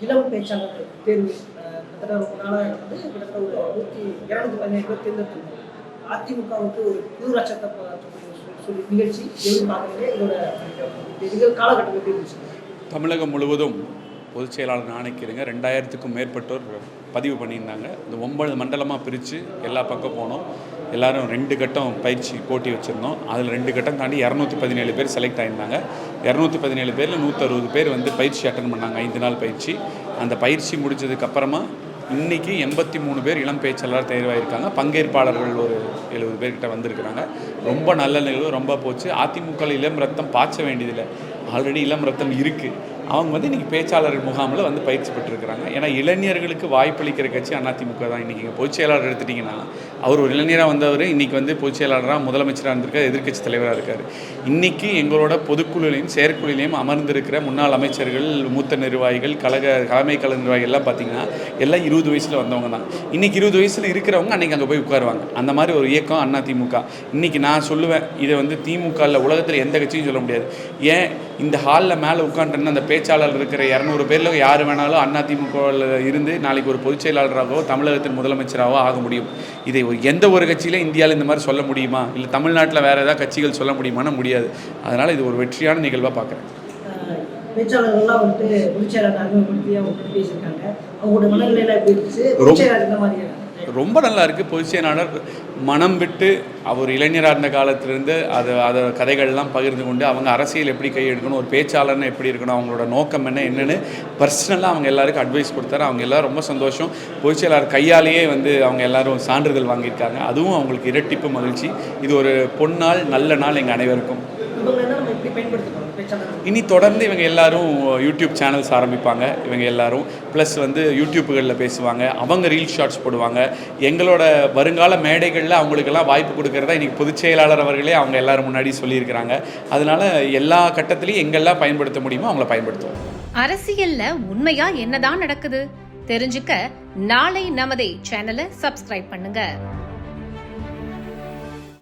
இளம் பேச்சாளர்கள் தேர்வு கிட்டத்தட்ட ரொம்ப நாளாக வந்து கிட்டத்தட்ட ஒரு நூற்றி இரநூத்தி பதினேழு பேர் தேர்ந்தெடுத்திருந்தாங்க. அதிமுகவுக்கு ஒரு புது நட்சத்திர சொல்லி- நிகழ்ச்சி எதிர்பார்க்கவே இதோட நிகழ் காலகட்டம் எப்படி இருந்துச்சு தமிழகம் முழுவதும் பொதுச் செயலாளர் ஆணைக்கிறங்க ரெண்டாயிரத்துக்கும் மேற்பட்டோர் பதிவு பண்ணியிருந்தாங்க. இந்த ஒன்பது மண்டலமாக பிரித்து எல்லா பக்கம் போனோம். எல்லாரும் ரெண்டு கட்டம் பயிற்சி போட்டி வச்சுருந்தோம். அதில் ரெண்டு கட்டம் தாண்டி இரநூத்தி பதினேழு பேர் செலக்ட் ஆகியிருந்தாங்க இரநூத்தி பதினேழு பேரில் நூற்றறுபது பேர் வந்து பயிற்சி அட்டன் பண்ணாங்க. ஐந்து நாள் பயிற்சி. அந்த பயிற்சி முடிஞ்சதுக்கப்புறமா இன்னைக்கு எண்பத்தி மூணு பேர் இளம் பேச்சாளர் தேர்வாயிருக்காங்க. பங்கேற்பாளர்கள் ஒரு எழுபது பேர்கிட்ட வந்திருக்கிறாங்க. ரொம்ப நல்ல நிகழ்வு ரொம்ப போச்சு. அதிமுக இளம் ரத்தம் பாய்ச்ச வேண்டியதில்லை. ஆல்ரெடி இளம் ரத்தம் இருக்குது அவங்க வந்து இன்றைக்கி பேச்சாளர்கள் முகாமில் வந்து பயிற்சி பெற்றிருக்கிறாங்க. ஏன்னா இளைஞர்களுக்கு வாய்ப்பளிக்கிற கட்சி அதிமுக தான். இன்றைக்கி பொதுச் செயலாளர் எடுத்துட்டிங்கன்னா அவர் ஒரு இளைஞராக வந்தவர் இன்றைக்கி வந்து பொதுச் செயலாளராக முதலமைச்சராக இருந்திருக்கார் எதிர்க்கட்சி தலைவராக இருக்கார். இன்றைக்கி எங்களோட பொதுக்குழுலையும் செயற்குழுலையும் அமர்ந்திருக்கிற முன்னாள் அமைச்சர்கள் மூத்த நிர்வாகிகள் கழக தலைமை கழக நிர்வாகிகள் எல்லாம் பார்த்திங்கன்னா எல்லாம் இருபது வயசில் வந்தவங்க தான். இன்றைக்கி இருபது வயசில் இருக்கிறவங்க அன்றைக்கி அங்கே போய் உட்காருவாங்க. அந்த மாதிரி ஒரு இயக்கம் அதிமுக. இன்றைக்கி நான் சொல்லுவேன் இதை வந்து திமுகவில் உலகத்தில் எந்த கட்சியும் சொல்ல முடியாது. ஏன் இந்த ஹாலில் மேலே உட்காந்துருந்த அந்த பேச்சாளர் இருக்கிற இரநூறு பேரில் யார் வேணாலும் அதிமுகவில் இருந்து நாளைக்கு ஒரு பொதுச் செயலாளராகவோ தமிழகத்தின் முதலமைச்சராகவோ ஆக முடியும். இதை ஒரு எந்த ஒரு கட்சியில இந்தியாவில் இந்த மாதிரி சொல்ல முடியுமா? இல்லை தமிழ்நாட்டில் வேறு ஏதாவது கட்சிகள் சொல்ல முடியுமானா முடியாது. அதனால் இது ஒரு வெற்றியான நிகழ்வாக பார்க்குறேன் பேச்சாளர்கள்லாம் வந்துட்டு பொதுச்செயலாளர் அறிமுகப்படுத்தி அவங்க பேசியிருக்காங்க. அவங்களோட மனநிலையெல்லாம் எப்படி இருந்துச்சு? பொதுச்செயலாளர் இந்த மாதிரியான ரொம்ப நல்லா இருக்குது பொதுச் செயலாளர் மனம் விட்டு அவர் இளைஞராக இருந்த காலத்திலிருந்து அதை அதை கதைகள்லாம் பகிர்ந்து கொண்டு அவங்க அரசியல் எப்படி கையெடுக்கணும் ஒரு பேச்சாளர்னு எப்படி இருக்கணும் அவங்களோட நோக்கம் என்ன என்னென்னு பர்சனலாக அவங்க எல்லாருக்கும் அட்வைஸ் கொடுத்தாரு. அவங்க எல்லாரும் ரொம்ப சந்தோஷம். பொதுச் செயலாளர் கையாலேயே வந்து அவங்க எல்லாரும் சான்றிதழ் வாங்கியிருக்காங்க. அதுவும் அவங்களுக்கு இரட்டிப்பு மகிழ்ச்சி. இது ஒரு பொன்னாள் நல்ல நாள் எங்கள் அனைவருக்கும். இனி தொடர்ந்து இவங்க எல்லாரும் யூடியூப் சேனல்ஸ் ஆரம்பிப்பாங்க. இவங்க எல்லாரும் ப்ளஸ் வந்து யூடியூப்புகளில் பேசுவாங்க. அவங்க ரீல் ஷார்ட்ஸ் போடுவாங்க. எங்களோட வருங்கால மேடைகளில் அவங்களுக்கெல்லாம் வாய்ப்பு கொடுக்கறதா இன்றைக்கி பொதுச் செயலாளர் அவர்களே அவங்க எல்லாரும் முன்னாடி சொல்லியிருக்கிறாங்க. அதனால எல்லா கட்டத்திலையும் எங்கெல்லாம் பயன்படுத்த முடியுமோ அவங்கள பயன்படுத்துவோம். அரசியலில் உண்மையாக என்னதான் நடக்குது? தெரிஞ்சுக்க நாளை நமதே சேனலை சப்ஸ்கிரைப் பண்ணுங்கள்